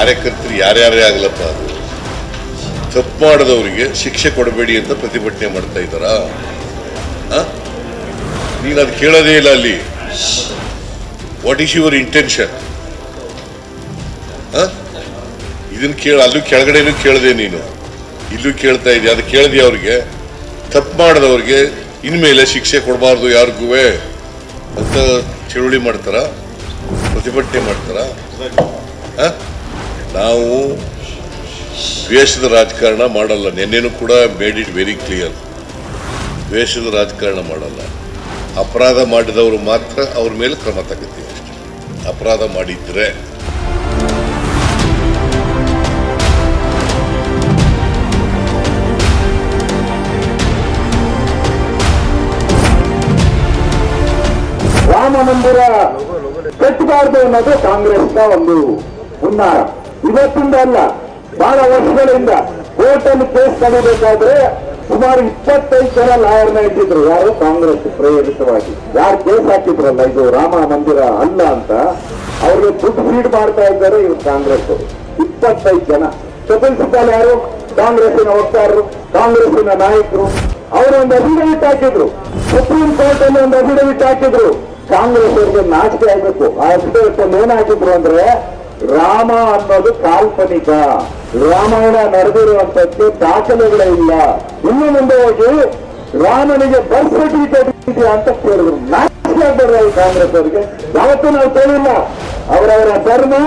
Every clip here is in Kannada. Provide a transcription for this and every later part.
ಕಾರ್ಯಕರ್ತರು ಯಾರ್ಯಾರೇ ಆಗಲಪ್ಪ ಅದು? ತಪ್ಪು ಮಾಡಿದವರಿಗೆ ಶಿಕ್ಷೆ ಕೊಡಬೇಡಿ ಅಂತ ಪ್ರತಿಭಟನೆ ಮಾಡ್ತಾ ಇದ್ದಾರಾ? ನೀನು ಅದು ಕೇಳೋದೇ ಇಲ್ಲ ಅಲ್ಲಿ. ವಾಟ್ ಈಸ್ ಯುವರ್ ಇಂಟೆನ್ಷನ್ ಇದನ್ನು ಕೇಳ, ಅಲ್ಲೂ ಕೆಳಗಡೆನೂ ಕೇಳಿದೆ ನೀನು. ಇಲ್ಲೂ ಕೇಳ್ತಾ ಇದೆಯಾ, ಅದು ಕೇಳಿದೆ ಅವ್ರಿಗೆ. ತಪ್ಪು ಮಾಡಿದವ್ರಿಗೆ ಇನ್ಮೇಲೆ ಶಿಕ್ಷೆ ಕೊಡಬಾರ್ದು ಯಾರಿಗೂ ಅಂತ ಚಳುವಳಿ ಮಾಡ್ತಾರ? ಪ್ರತಿಭಟನೆ ಮಾಡ್ತಾರ? ಆ? ನಾವು ದ್ವೇಷದ ರಾಜಕಾರಣ ಮಾಡಲ್ಲ. ನಿನ್ನೆನೂ ಕೂಡ ಮೇಡ್ ಇಟ್ ವೆರಿ ಕ್ಲಿಯರ್ ದ್ವೇಷದ ರಾಜಕಾರಣ ಮಾಡಲ್ಲ. ಅಪರಾಧ ಮಾಡಿದವರು ಮಾತ್ರ ಅವ್ರ ಮೇಲೆ ಕ್ರಮ ಅಷ್ಟೇ. ಅಪರಾಧ ಮಾಡಿದ್ರೆ ರಾಮ ಮಂದಿರ ಕಟ್ಟಬಾರ್ದು ಅನ್ನೋದು ಕಾಂಗ್ರೆಸ್ನ ಒಂದು ಹುನ್ನಾರ. ಇವತ್ತಿಂದ ಅಲ್ಲ, ಬಹಳ ವರ್ಷಗಳಿಂದ ಕೋರ್ಟಲ್ಲಿ ಕೇಸ್ ತಗೋಬೇಕಾದ್ರೆ ಸುಮಾರು ಇಪ್ಪತ್ತೈದು ಜನ ಲಾಯರ್ನ ಇಟ್ಟಿದ್ರು ಯಾರು? ಕಾಂಗ್ರೆಸ್ ಪ್ರೇರಿತವಾಗಿ. ಯಾರು ಕೇಸ್ ಹಾಕಿದ್ರಲ್ಲ? ಇದು ರಾಮ ಮಂದಿರ ಅಲ್ಲ ಅಂತ ಅವ್ರಿಗೆ ದುಡ್ಡು ಫೀಡ್ ಮಾಡ್ತಾ ಇದ್ದಾರೆ ಇವ್ರು ಕಾಂಗ್ರೆಸ್ ಇಪ್ಪತ್ತೈದು ಜನ. ಪ್ರಿನ್ಸಿಪಾಲ್ ಯಾರು? ಕಾಂಗ್ರೆಸ್ಸಿನ ವಕ್ತಾರರು, ಕಾಂಗ್ರೆಸ್ಸಿನ ನಾಯಕರು. ಅವರು ಒಂದು ಅಫಿಡವಿಟ್ ಹಾಕಿದ್ರು. ಸುಪ್ರೀಂ ಕೋರ್ಟ್ ಅಲ್ಲಿ ಒಂದು ಅಫಿಡವಿಟ್ ಹಾಕಿದ್ರು. ಕಾಂಗ್ರೆಸ್ ಅವರಿಗೆ ನಾಚಿಕೆ ಆಗಬೇಕು. ಆ ಅಫಿಡವಿಟ್ ಅಲ್ಲಿ ಹಾಕಿದ್ರು ಅಂದ್ರೆ ರಾಮ ಅನ್ನೋದು ಕಾಲ್ಪನಿಕ. ರಾಮಾಯಣ ನಡೆದಿರುವಂತದ್ದು ದಾಖಲೆಗಳೇ ಇಲ್ಲ. ಇನ್ನು ಮುಂದೆ ಹೋಗಿ ರಾಮನಿಗೆ ಬರ್ತ್ ಸರ್ಟಿಫಿಕೇಟ್ ಅಂತ ಕೇಳಿದ್ರು. ನಾಚಿಕೆ ಕಾಂಗ್ರೆಸ್ ಅವರಿಗೆ. ಯಾವತ್ತೂ ನಾವು ಕೇಳಿಲ್ಲ. ಅವರವರ ಧರ್ಮ,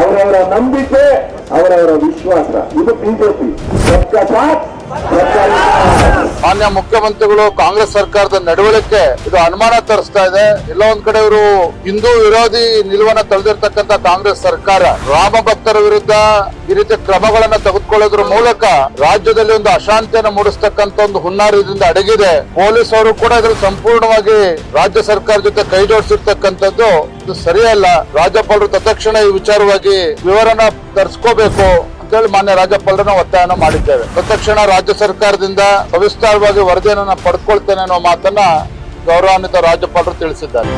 ಅವರವರ ನಂಬಿಕೆ, ಅವರವರ ವಿಶ್ವಾಸ. ಇದು ಬಿಜೆಪಿ. ಸಬ್ಕಾ ಸಾಥ್ ವಿಕಾಸ್. ಮಾನ್ಯ ಮುಖ್ಯಮಂತ್ರಿಗಳು, ಕಾಂಗ್ರೆಸ್ ಸರ್ಕಾರದ ನಡವಳಿಕೆ, ಇದು ಅನುಮಾನ ತರಿಸ್ತಾ ಇದೆ. ಎಲ್ಲ ಒಂದ್ ಕಡೆ ಇವರು ಹಿಂದೂ ವಿರೋಧಿ ನಿಲುವನ್ನ ತಳೆದಿರ್ತಕ್ಕಂಥ ಕಾಂಗ್ರೆಸ್ ಸರ್ಕಾರ, ರಾಮ ಭಕ್ತರ ವಿರುದ್ಧ ಈ ರೀತಿ ಕ್ರಮಗಳನ್ನ ತೆಗೆದುಕೊಳ್ಳೋದ್ರ ಮೂಲಕ ರಾಜ್ಯದಲ್ಲಿ ಒಂದು ಅಶಾಂತಿಯನ್ನು ಮೂಡಿಸ್ತಕ್ಕಂಥ ಒಂದು ಹುನ್ನಾರದಿಂದ ಅಡಗಿದೆ. ಪೊಲೀಸ್ ಅವರು ಕೂಡ ಇದ್ರಲ್ಲಿ ಸಂಪೂರ್ಣವಾಗಿ ರಾಜ್ಯ ಸರ್ಕಾರ ಜೊತೆ ಕೈ ಜೋಡಿಸಿರ್ತಕ್ಕಂಥದ್ದು ಇದು ಸರಿಯಲ್ಲ. ರಾಜ್ಯಪಾಲರು ತತ್ಕ್ಷಣ ಈ ವಿಚಾರವಾಗಿ ವಿವರನ ತರಿಸ್ಕೋಬೇಕು. ಅಂತೇಳಿ ಮಾನ್ಯ ರಾಜ್ಯಪಾಲರನ್ನು ಒತ್ತಾಯನ ಮಾಡಿದ್ದೇವೆ. ತಕ್ಷಣ ರಾಜ್ಯ ಸರ್ಕಾರದಿಂದ ಸವಿಸ್ತಾರವಾಗಿ ವರದಿಯನ್ನು ನಾನು ಪಡ್ಕೊಳ್ತೇನೆ ಅನ್ನೋ ಮಾತನ್ನ ಗೌರವಾನ್ವಿತ ರಾಜ್ಯಪಾಲರು ತಿಳಿಸಿದ್ದಾರೆ.